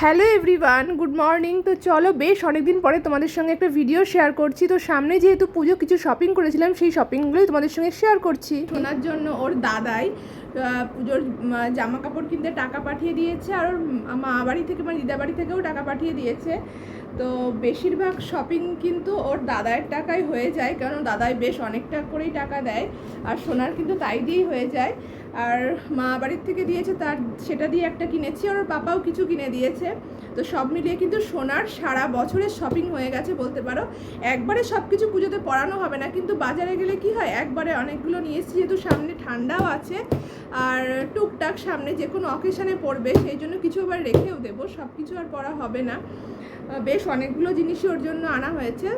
Hello everyone, good morning. তো চলো বেশ অনেকদিন পরে তোমাদের সঙ্গে একটা ভিডিও শেয়ার করছি। তো সামনে যেহেতু পুজো কিছু শপিং করেছিলাম, সেই শপিংগুলোই তোমাদের সঙ্গে শেয়ার করছি। শোনার জন্য ওর দাদাই পুজোর জামা কাপড় কিনতে টাকা পাঠিয়ে দিয়েছে আর ওর মা বাড়ি থেকে মানে দিদা বাড়ি থেকেও টাকা পাঠিয়ে দিয়েছে। তো বেশিরভাগ শপিং কিন্তু ওর দাদার টাকায় হয়ে যায়, কারণ দাদাই বেশ অনেকটা করেই টাকা দেয়। আর সোনার কিন্তু তাই দিয়েই হয়ে যায়। আর মা বাড়ির থেকে দিয়েছে তার, সেটা দিয়ে একটা কিনেছি আর ওর পাপাও কিছু কিনে দিয়েছে। তো সব মিলিয়ে কিন্তু সোনার সারা বছরের শপিং হয়ে গেছে বলতে পারো। একবারে সব কিছু পুজোতে পড়ানো হবে না, কিন্তু বাজারে গেলে কি হয়? একবারে অনেকগুলো নিয়ে এসেছি, যেহেতু সামনে ঠান্ডাও আছে আর টুকটাক সামনে যে কোনো অকেশানে পড়বে সেই জন্য কিছু আবার রেখেও দেবো সব কিছু আর পড়া হবে না। বেশ অনেকগুলো জিনিসই ওর জন্য আনা হয়েছে।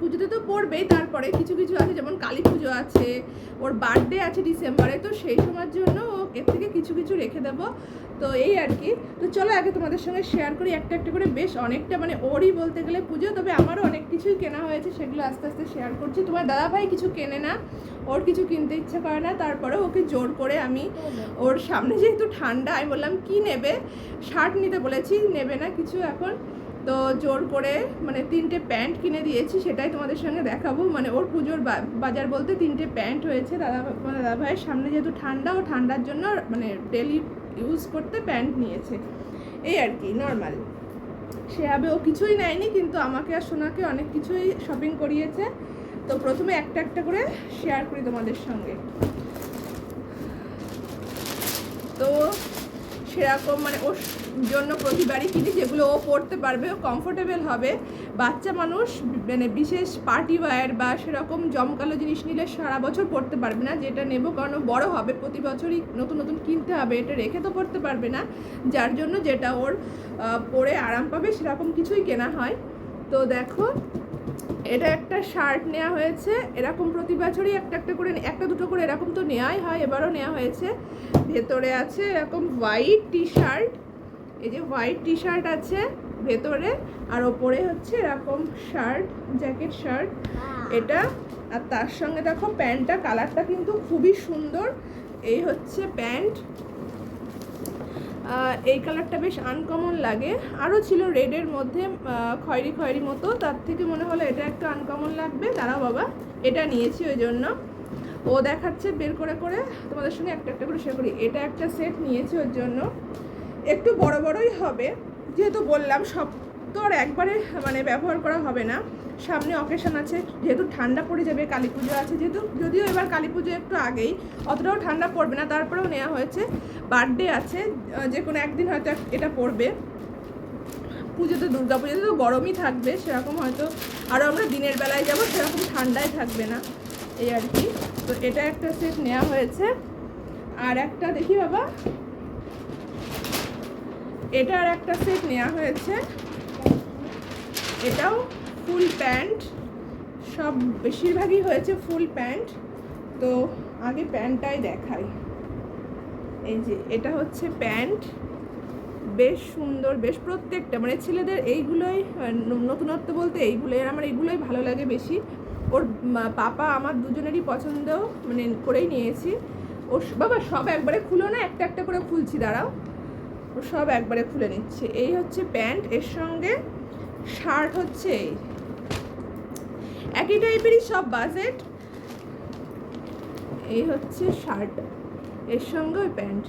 পুজোতে তো পড়বেই, তারপরে কিছু কিছু আছে, যেমন কালী পুজো আছে, ওর বার্থডে আছে ডিসেম্বরে, তো সেই সময়ের জন্য এর থেকে কিছু কিছু রেখে দেবো। তো এই আর কি। তো চলো আগে তোমাদের সঙ্গে শেয়ার করি একটা একটা করে, বেশ অনেকটা মানে ওরই বলতে গেলে পুজো, তবে আমারও অনেক কিছুই কেনা হয়েছে, সেগুলো আস্তে আস্তে শেয়ার করছি। তোমার দাদা ভাই কিছু কেনে না, ওর কিছু কিনতে ইচ্ছে করে না, তারপরে ওকে জোর করে আমি ওর সামনে যেহেতু ঠান্ডা, আমি বললাম, কি নেবে? শার্ট নিতে বলেছি, নেবে না কিছু এখন। তো জোর করে মানে তিনটে প্যান্ট কিনে দিয়েছি, সেটাই তোমাদের সঙ্গে দেখাবো। মানে ওর পুজোর বাজার বলতে তিনটে প্যান্ট হয়েছে দাদা দাদা ভাইয়ের সামনে যেহেতু ঠান্ডা, ও ঠান্ডার জন্য মানে ডেলি ইউজ করতে প্যান্ট নিয়েছে। এই আর কি নর্মাল সেভাবে ও কিছুই নেয়নি, কিন্তু আমাকে আর সোনাকে অনেক কিছুই শপিং করিয়েছে। তো প্রথমে একটা একটা করে শেয়ার করি তোমাদের সঙ্গে। তো সেরকম মানে ওর জন্য প্রতিবারই কিনি যেগুলো ও পড়তে পারবে, ও কমফোর্টেবল হবে। বাচ্চা মানুষ মানে বিশেষ পার্টি ওয়্যার বা সেরকম জমকালো জিনিস নিলে সারা বছর পড়তে পারবে না, যেটা নেব কারণ বড় হবে, প্রতি বছরই নতুন নতুন কিনতে হবে, এটা রেখে তো পড়তে পারবে না। যার জন্য যেটা ওর পরে আরাম পাবে, সেরকম কিছুই কেনা হয়। তো দেখো এটা একটা শার্ট নেওয়া হয়েছে এরকম প্রতি বছরই একটা একটা করে একটা দুটো করে এরকম তো নেওয়াই হয় এবারও নেওয়া হয়েছে। ভেতরে আছে এরকম হোয়াইট টি শার্ট এই যে হোয়াইট টি শার্ট আছে ভেতরে আর ওপরে হচ্ছে এরকম শার্ট জ্যাকেট শার্ট এটা আর তার সঙ্গে দেখো প্যান্টটা কালারটা কিন্তু খুবই সুন্দর। এই হচ্ছে প্যান্ট। এই কালারটা বেশ আনকমন লাগে। আরও ছিল রেডের মধ্যে খয়রি খয়েরি মতো। তার থেকে মনে হলো এটা একটু আনকমন লাগবে। দাঁড়াও বাবা, এটা নিয়েছি ওই জন্য। ও দেখাচ্ছে বের করে করে। তোমাদের সঙ্গে একটা একটা করে শেয়ার করি। এটা একটা সেট নিয়েছি ওর জন্য। একটু বড় বড়ই হবে। যেহেতু বললাম সব তো আর একবারে মানে ব্যবহার করা হবে না। সামনে অকেশন আছে, যেহেতু ঠান্ডা পড়ে যাবে, কালী পুজো আছে, যেহেতু যদিও এবার কালী পুজো একটু আগেই, অতটাও ঠান্ডা পড়বে না, তারপরেও নেওয়া হয়েছে। বার্থডে আছে যে কোনো একদিন হয়তো এটা পড়বে। পুজোতে, দুর্গা পুজোতে তো গরমই থাকবে, সেরকম হয়তো আরও আমরা দিনের বেলায় যাব, সেরকম ঠান্ডায় থাকবে না। এই আর কি। তো এটা একটা সেট নেওয়া হয়েছে। আর একটা দেখি বাবা। এটা আর একটা সেট নেওয়া হয়েছে। এটাও ফুল প্যান্ট। সব বেশিরভাগই হয়েছে ফুল প্যান্ট। তো আগে প্যান্টটাই দেখাই। এই যে, এটা হচ্ছে প্যান্ট। বেশ সুন্দর, বেশ প্রত্যেকটা মানে ছেলেদের এইগুলোই নতুনত্ব বলতে এইগুলোই, আমার এইগুলোই ভালো লাগে বেশি। ওর পাপা আমার দুজনেরই পছন্দ মানে করেই নিয়েছি। ও বাবা সব একবারে খুলো না, একটা একটা করে খুলছি, দাঁড়াও। ও সব একবারে খুলে নিচ্ছে। এই হচ্ছে প্যান্ট, এর সঙ্গে শার্ট হচ্ছে। একই টাইপেরই সব বাজেট এই হচ্ছে শার্ট এর সঙ্গে ওই প্যান্ট।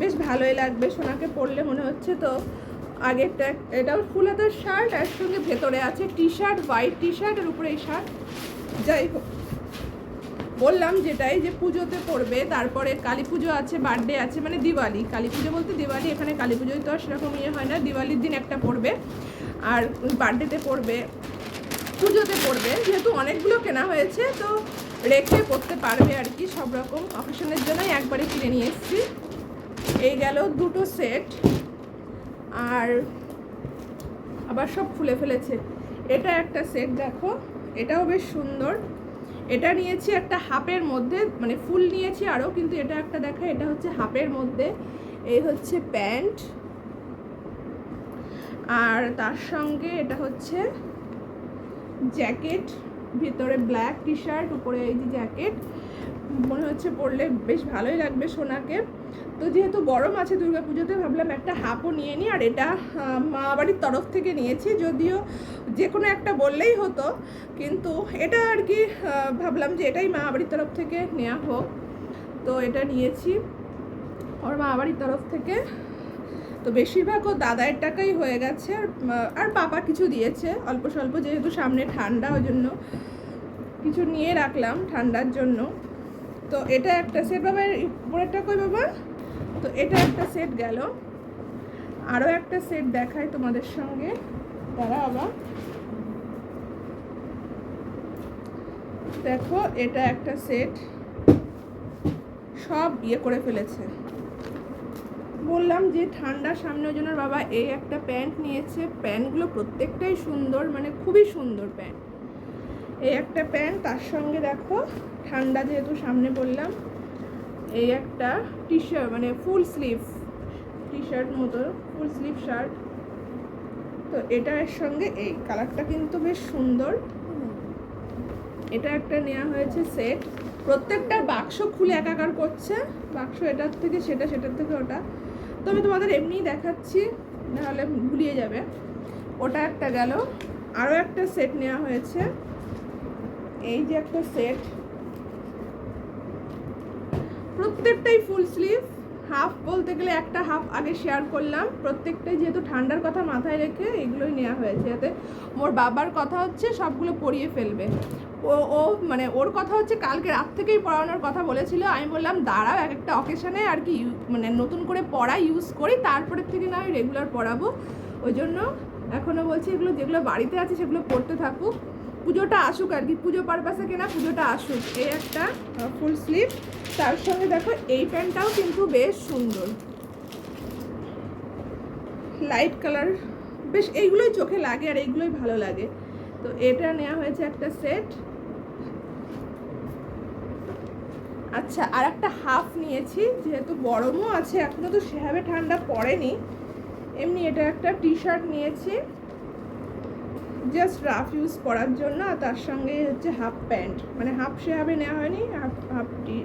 বেশ ভালোই লাগবে সোনাকে পরলে মনে হচ্ছে তো। আগেরটা এটাও ফুল হাতের শার্ট এর সঙ্গে ভেতরে আছে T shirt white T shirt আর উপরে এই শার্ট যাই হোক, বললাম যেটাই যে পুজোতে পড়বে তারপরে কালী পুজো আছে বার্থডে আছে মানে দিওয়ালি। কালী পুজো বলতে দিওয়ালি, এখানে কালী পুজোয় তো আর সেরকম ইয়ে হয় না, দিওয়ালির দিন একটা পড়বে আর বার্থডেতে পড়বে, পুজোতে পড়বে, যেহেতু অনেকগুলো কেনা হয়েছে, তো রেখে পড়তে পারবে আর কি সব রকম অকেশনের জন্যই একবারে কিনে নিয়ে এসেছি। এই গেল দুটো সেট আর আবার সব খুলে ফেলেছে। এটা একটা সেট দেখো, এটাও বেশ সুন্দর। এটা নিয়েছি একটা হাফের মধ্যে মানে ফুল নিয়েছি আরও, কিন্তু এটা একটা দেখা, এটা হচ্ছে হাফের মধ্যে। এই হচ্ছে প্যান্ট আর তার সঙ্গে এটা হচ্ছে জ্যাকেট, ভিতরে ব্ল্যাক টি শার্ট উপরে এই যে জ্যাকেট। মনে হচ্ছে পরলে বেশ ভালোই লাগবে সোনাকে। তো যেহেতু গরম আছে পুজোতে ভাবলাম একটা হাফও নিয়ে নিই। আর এটা মা বাড়ির তরফ থেকে নিয়েছি। যদিও যে কোনো একটা বললেই হতো, কিন্তু এটা আর কি ভাবলাম যে এটাই মা বাড়ির তরফ থেকে নেওয়া হোক। তো এটা নিয়েছি। ওর মা বাড়ির তরফ থেকে তো বেশিরভাগ ও দাদায়ের টাকাই হয়ে গেছে আর আর পাপা কিছু দিয়েছে, অল্প স্বল্প যেহেতু সামনে ঠান্ডা, ওই জন্য কিছু নিয়ে রাখলাম ঠান্ডার জন্য। তো এটা একটা সেট বাবা উপরেরটা কই বাবা? তো এটা একটা সেট গেল। আরও একটা সেট দেখায় তোমাদের সঙ্গে। তারা আবার দেখো, এটা একটা সেট সব ইয়ে করে ফেলেছে। বললাম যে ঠান্ডা সামনে ওই বাবা এই একটা প্যান্ট নিয়েছে। প্যান্টগুলো প্রত্যেকটাই সুন্দর মানে খুবই সুন্দর প্যান্ট। এই একটা প্যান্ট, তার সঙ্গে দেখো, ঠান্ডা যেহেতু সামনে বললাম, এই একটা টি শার্ট মানে ফুল স্লিভ টি শার্ট মতো, ফুল স্লিভ শার্ট। তো এটার সঙ্গে এই কালারটা কিন্তু বেশ সুন্দর। এটা একটা নেওয়া হয়েছে সেট। প্রত্যেকটা বাক্স খুলে একাকার করছে। বাক্স এটার থেকে সেটা, সেটার থেকে ওটা। তো আমি তোমাদের এমনিই দেখাচ্ছি, নাহলে ভুলিয়ে যাবে। ওটা একটা গেল। আরও একটা সেট নেওয়া হয়েছে। এই যে একটা সেট প্রত্যেকটাই ফুল স্লিভ হাফ বলতে গেলে একটা হাফ আগে শেয়ার করলাম। প্রত্যেকটাই যেহেতু ঠান্ডার কথা মাথায় রেখে এগুলোই নেওয়া হয়েছে। যাতে ওর বাবার কথা হচ্ছে, সবগুলো পরিয়ে ফেলবে। ও ও মানে ওর কথা হচ্ছে কালকে রাত থেকেই পড়ানোর কথা বলেছিল। আমি বললাম, দাঁড়াও, এক একটা অকেশনে আর কি মানে নতুন করে পড়া ইউজ করি, তারপরের থেকে না রেগুলার পড়াবো। ওই জন্য এখনও বলছি, এগুলো যেগুলো বাড়িতে আছে সেগুলো পড়তে থাকুক। পুজোটা আসুক আর কি, পুজো পারপাসে কেনা পুজোটা আসুক, এই একটা ফুল স্লিভ তার সঙ্গে দেখো, এই প্যান্টটাও কিন্তু বেশ সুন্দর। লাইট কালার বেশ এইগুলোই চোখে লাগে আর এইগুলোই ভালো লাগে। তো এটা নেওয়া হয়েছে একটা সেট আচ্ছা আর একটা হাফ নিয়েছি, যেহেতু গরমও আছে এখনও তো সেভাবে ঠান্ডা পড়েনি। এমনি এটা একটা টি শার্ট নিয়েছি। জাস্ট রাফ ইউজ করার জন্য, আর তার সঙ্গে হচ্ছে হাফ প্যান্ট মানে হাফ সেভাবে নেওয়া হয়নি half half T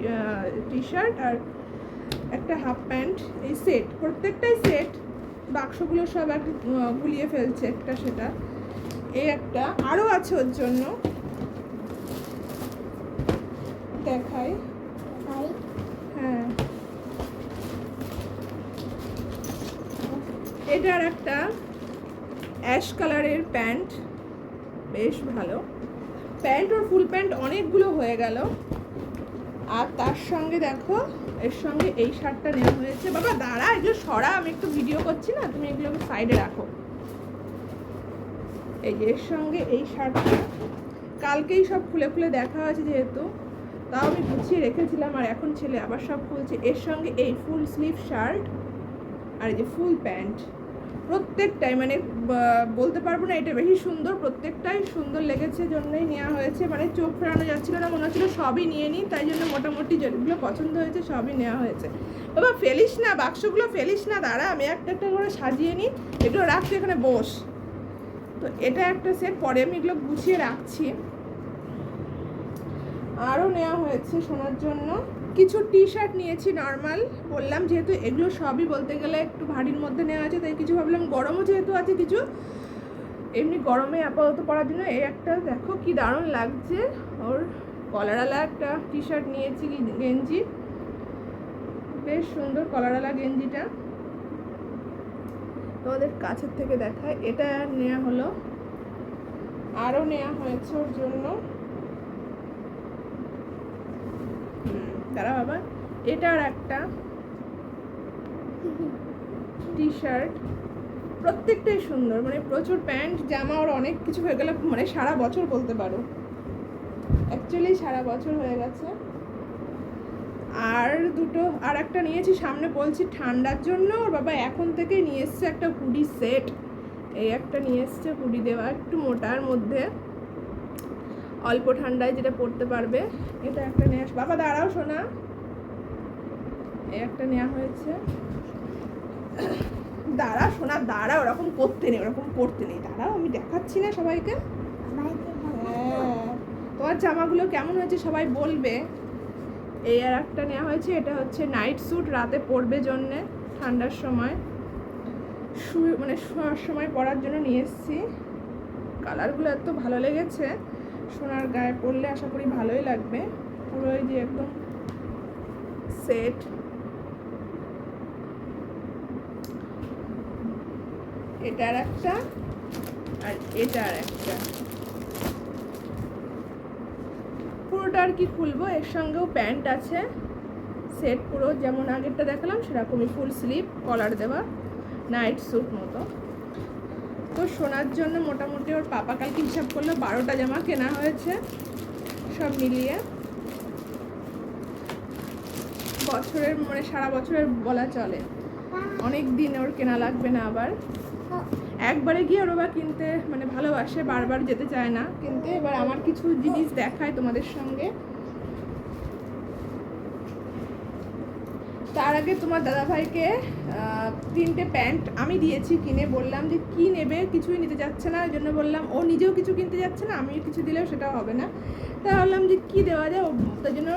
T shirt আর একটা হাফ প্যান্ট এই সেট প্রত্যেকটাই সেট বাক্সগুলো সব এক গুলিয়ে ফেলছে একটা সেটা। এই একটা। আরও আছে ওর জন্য। দেখাই। হ্যাঁ। এটার একটা অ্যাশ কালারের প্যান্ট বেশ ভালো। প্যান্ট ওর ফুল প্যান্ট অনেকগুলো হয়ে গেল। আর তার সঙ্গে দেখো, এর সঙ্গে এই শার্টটা নেওয়া হয়েছে। বাবা, দাঁড়া, এগুলো সরা, আমি একটু ভিডিও করছি না, তুমি এগুলোকে সাইডে রাখো। এই এর সঙ্গে এই শার্টটা, কালকেই সব খুলে খুলে দেখা আছে যেহেতু, তাও আমি গুছিয়ে রেখেছিলাম, আর এখন ছেলে আবার সব খুলছে। এর সঙ্গে এই ফুল স্লিভ শার্ট, আর এই যে ফুল প্যান্ট। প্রত্যেকটাই মানে বলতে পারব না এটা বেশি সুন্দর, প্রত্যেকটাই সুন্দর লেগেছে জন্যই নেওয়া হয়েছে। মানে চোখ ফেরানো যাচ্ছিল না, মনে হচ্ছিল সবই নিয়ে নিই, তাই জন্য মোটামুটি যেগুলো পছন্দ হয়েছে সবই নেওয়া হয়েছে। বাবা, ফেলিস না, বাক্সগুলো ফেলিস না, দাঁড়া, আমি একটা একটা করে সাজিয়ে নিই, এগুলো রাখছি এখানে বস। তো এটা একটা সেট, পরে আমি এগুলো গুছিয়ে রাখছি। আরও নেওয়া হয়েছে শোনার জন্য। কিছু টি শার্ট নিয়েছি নর্মাল বললাম যেহেতু এগুলো সবই বলতে গেলে একটু ভারীর মধ্যে নেওয়া আছে, তাই কিছু ভাবলাম গরমও যেহেতু আছে কিছু, এমনি গরমে আপাতত পরার জন্য এই একটা দেখো কি দারুণ লাগছে। ওর কলারালা একটা টি শার্ট নিয়েছি গেঞ্জি। বেশ সুন্দর কলারালা গেঞ্জিটা। তোমাদের কাছের থেকে দেখায়, এটা নেওয়া হলো। আরও নেওয়া হয়েছে ওর জন্য। দাঁড়া বাবা এটার একটা টি শার্ট প্রত্যেকটাই সুন্দর মানে প্রচুর প্যান্ট, জামা, ওর অনেক কিছু হয়ে গেলে মানে সারা বছর বলতে পারো। অ্যাকচুয়ালি সারা বছর হয়ে গেছে। আর দুটো, আর একটা নিয়েছি, সামনে বলছি ঠান্ডার জন্য, ওর বাবা এখন থেকেই নিয়ে এসছে একটা হুডি সেট। এই একটা নিয়ে এসছে হুডি দেওয়া, একটু মোটার মধ্যে। অল্প ঠান্ডায় যেটা পড়তে পারবে। এটা একটা নেওয়া বাবা, দাঁড়াও শোনা এই একটা নেওয়া হয়েছে। দাঁড়া শোনা দাঁড়া ওরকম করতে নেই, ওরকম করতে নেই। দাঁড়াও, আমি দেখাচ্ছি না সবাইকে। হ্যাঁ। তোমার জামাগুলো কেমন হয়েছে সবাই বলবে। এই আর একটা নেওয়া হয়েছে, এটা হচ্ছে নাইট স্যুট রাতে পরবে জন্যে, ঠান্ডার সময়। শুয়ে মানে শোয়ার সময় পরার জন্য নিয়ে এসেছি। কালারগুলো এত ভালো লেগেছে। সোনার গায়ে পরলে আশা করি ভালোই লাগবে। পুরো এই যে একদম সেট এটার একটা আর এটার একটা। পুরোটা আর কি খুলবো? এর সঙ্গেও প্যান্ট আছে। সেট পুরো, যেমন আগেরটা দেখালাম, সেরকমই ফুল স্লিভ কলার দেওয়া নাইট স্যুট মতো। তো শোনার জন্য মোটামুটি ওর পাপা কালকে হিসাব করল বারোটা জামা কেনা হয়েছে, সব মিলিয়ে। বছরের মানে সারা বছরের বলা চলে। অনেক দিন ওর কেনা লাগবে না আবার। একবারে গিয়ে ওর বা কিনতে মানে ভালোবাসে, বারবার যেতে চায় না। কিন্তু এবার আমার কিছু জিনিস দেখায় তোমাদের সঙ্গে। তার আগে তোমার দাদাভাইকে তিনটে প্যান্ট আমি দিয়েছি কিনে। বললাম যে, কি নেবে? কিছুই নিতে যাচ্ছে না। ওই জন্য বললাম, ও নিজেও কিছু কিনতে যাচ্ছে না, আমিও কিছু দিলেও সেটা হবে না। তাই ভাবলাম যে, কি দেওয়া যায়? তার জন্য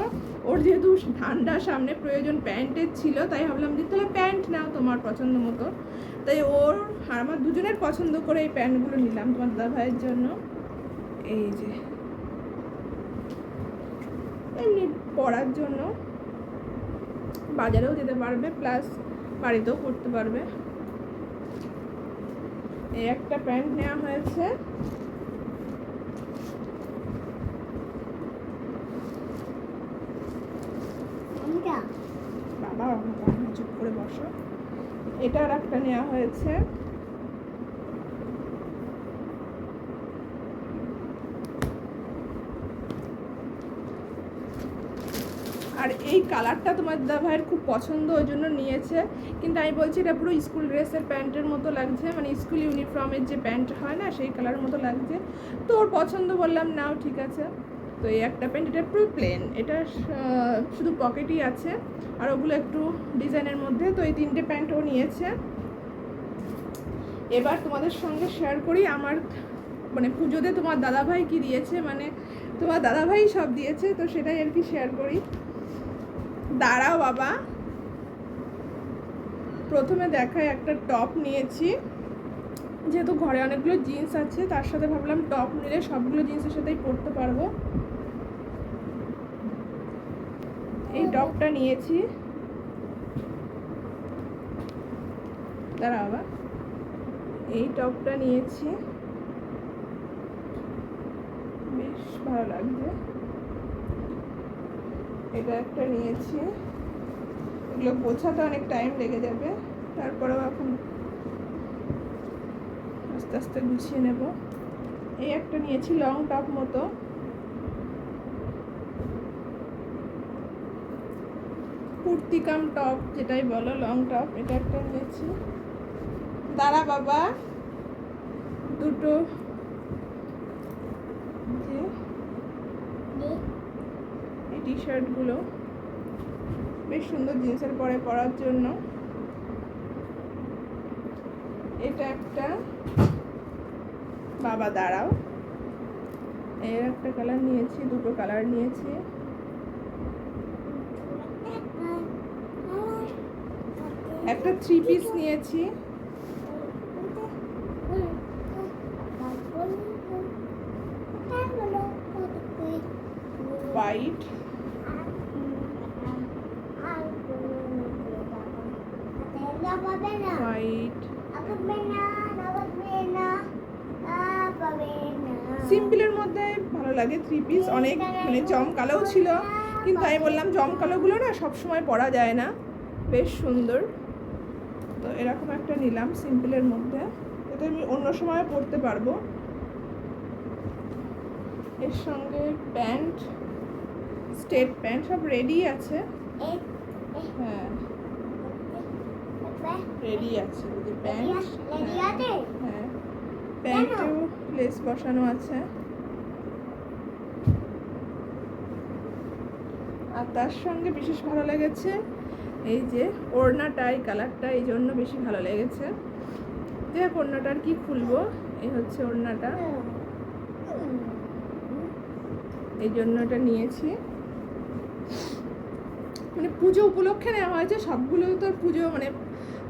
ওর যেহেতু ঠান্ডা সামনে প্রয়োজন প্যান্টের ছিল, তাই ভাবলাম যে, তাহলে প্যান্ট নাও তোমার পছন্দ মতো। তাই ওর আর আমার দুজনের পছন্দ করে এই প্যান্টগুলো নিলাম তোমার দাদাভাইয়ের জন্য। এই যে, এমনি পরার জন্য। বাজারেও যেতে পারবে প্লাস বাড়িতেও করতে পারবে। এই একটা প্যান্ট নেওয়া হয়েছে। বাবা চুপ করে বসো। এটা আর একটা নেওয়া হয়েছে। আর এই কালারটা তোমার দাদাভাইয়ের খুব পছন্দ ওই জন্য নিয়েছে। কিন্তু আমি বলছি, এটা পুরো স্কুল ড্রেসের প্যান্টের মতো লাগছে। মানে স্কুল ইউনিফর্মের যে প্যান্ট হয় না, সেই কালার মতো লাগছে। তো ওর পছন্দ বললাম, নাও ঠিক আছে। তো এই একটা প্যান্ট এটা পুরো প্লেন এটা শুধু পকেটই আছে। আর ওগুলো একটু ডিজাইনের মধ্যে। তো এই তিনটে প্যান্ট ও নিয়েছে। এবার তোমাদের সঙ্গে শেয়ার করি আমার মানে পুজোতে তোমার দাদাভাই কি দিয়েছে? মানে তোমার দাদাভাই সব দিয়েছে। তো সেটাই আর কি শেয়ার করি। দাঁড়াও বাবা। প্রথমে দেখায় একটা টপ নিয়েছি। যেহেতু ঘরে অনেকগুলো জিন্স আছে, তার সাথে ভাবলাম টপ নিলে সবগুলো জিন্সের সাথেই পরতে পারব। এই টপটা নিয়েছি। দাঁড়া বাবা এই টপটা নিয়েছি। বেশ ভালো লাগছে। এটা একটা নিয়েছি। এগুলো গোছাতে অনেক টাইম লেগে যাবে। তারপরেও এখন আস্তে আস্তে গুছিয়ে নেব। এই একটা নিয়েছি লং টপ মতো। কুর্তি কাম টপ যেটাই বলো, লং টপ, এটা একটা নিয়েছি। দাঁড়া বাবা, দুটো। এই টি শার্টগুলো বেশ সুন্দর জিন্সের পরে পরার জন্য। এটা একটা বাবা দাঁড়াও। এর একটা কালার নিয়েছি, দুটো কালার নিয়েছি। একটা থ্রি পিস নিয়েছি। হোয়াইট লাগে থ্রি পিস অনেক মানে জমকালোও ছিল, কিন্তু আমি বললাম জমকালোগুলো না সব সময় পরা যায় না, বেশ সুন্দর। তো এরকম একটা নিলাম সিম্পলের মধ্যে, এটা আমি অন্য সময় পরতে পারব। এর সঙ্গে প্যান্ট স্টেট প্যান্ট, সব রেডি আছে। হ্যাঁ। রেডি আছে প্যান্ট হ্যাঁ প্যান্টেও লেস বসানো আছে। আর তার সঙ্গে বিশেষ ভালো লেগেছে এই যে ওড়নাটা এই কালারটা এই জন্য বেশি ভালো লেগেছে। দেখ আর কি খুলবো? এই হচ্ছে ওড়নাটা। এই জন্য এটা নিয়েছি। মানে পুজো উপলক্ষে নেওয়া হয়েছে সবগুলো তো পুজো মানে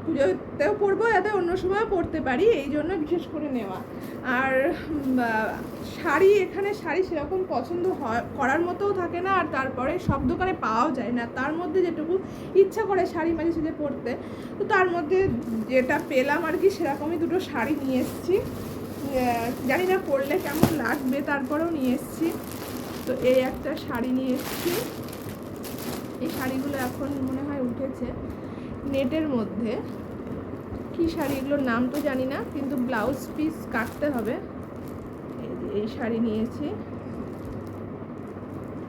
পুজোতেও পরবো যাতে অন্য সময় পরতে পারি, এই জন্য বিশেষ করে নেওয়া। আর শাড়ি, এখানে শাড়ি সেরকম পছন্দ হয়, করার মতোও থাকে না, আর তারপরে সব দোকানে পাওয়াও যায় না। তার মধ্যে যেটুকু ইচ্ছা করে শাড়ি মাঝে সাঝে পরতে, তো তার মধ্যে যেটা পেলাম আর কি, সেরকমই দুটো শাড়ি নিয়ে এসেছি। জানি না পরলে কেমন লাগবে, তারপরেও নিয়ে এসেছি। তো এই একটা শাড়ি নিয়ে এসেছি। এই শাড়িগুলো এখন মনে হয় উঠেছে। নেটের মধ্যে। কী শাড়ি এগুলোর নাম তো জানি না, কিন্তু ব্লাউজ পিস কাটতে হবে। এই শাড়ি নিয়েছি।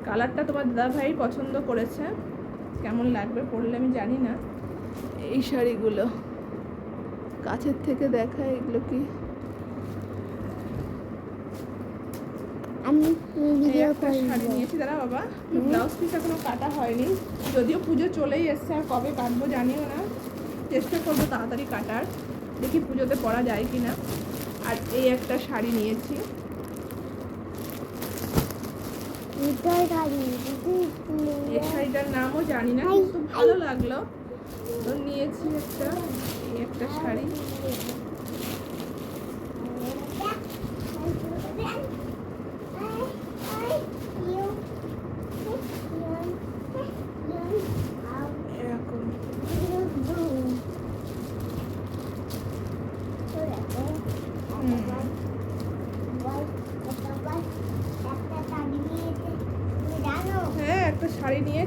কালারটা তোমার দাদা ভাই পছন্দ করেছে। কেমন লাগবে পরলে আমি জানি না। এই শাড়িগুলো। কাছের থেকে দেখা এগুলো কি? আমি ভিডিও শাড়ি নিয়েছি দাঁড়া বাবা। ব্লাউজ পিস এখনও কাটা হয়নি। যদিও পুজো চলেই এসছে আর কবে কাটবো জানিও না। চেষ্টা করব তাড়াতাড়ি কাটার। দেখি পুজোতে পরা যায় কি না আর এই একটা শাড়ি নিয়েছি। এই শাড়িটার নামও জানি না কিন্তু ভালো লাগল। তো নিয়েছি একটা এই একটা শাড়ি।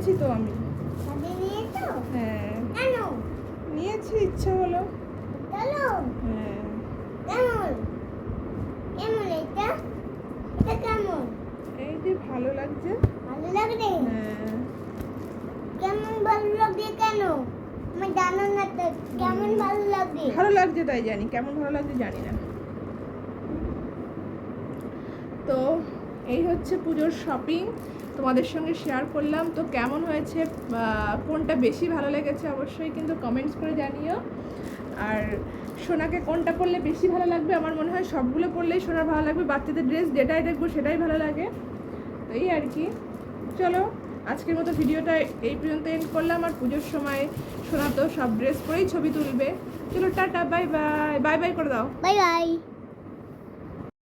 নিয়েছি তো আমি। হ্যাঁ। নিয়েছি ইচ্ছা হলো। হ্যাঁ। এই যে ভালো লাগছে। ভালো লাগবে হ্যাঁ। কেমন ভালো লাগবে কেন? আমি জানো না তো কেমন ভালো লাগবে ভালো লাগছে তাই জানি কেমন ভালো লাগছে জানি না। তো এই হচ্ছে পুজোর শপিং তোমাদের সঙ্গে শেয়ার করলাম। তো কেমন হয়েছে? কোনটা বেশি ভালো লেগেছে? অবশ্যই কিন্তু কমেন্টস করে জানিও। আর সোনাকে কোনটা পরলে বেশি ভালো লাগবে? আমার মনে হয় সবগুলো পরলেই সোনার ভালো লাগবে। বাচ্চাদের ড্রেস যেটাই দেখব সেটাই ভালো লাগে। তো এই আর কি। চলো, আজকের মতো ভিডিওটা এই পর্যন্ত এন্ড করলাম। আর পুজোর সময় সোনা তো সব ড্রেস পরেই ছবি তুলবে। চলো, tata bye bye bye bye করে দাও। Bye bye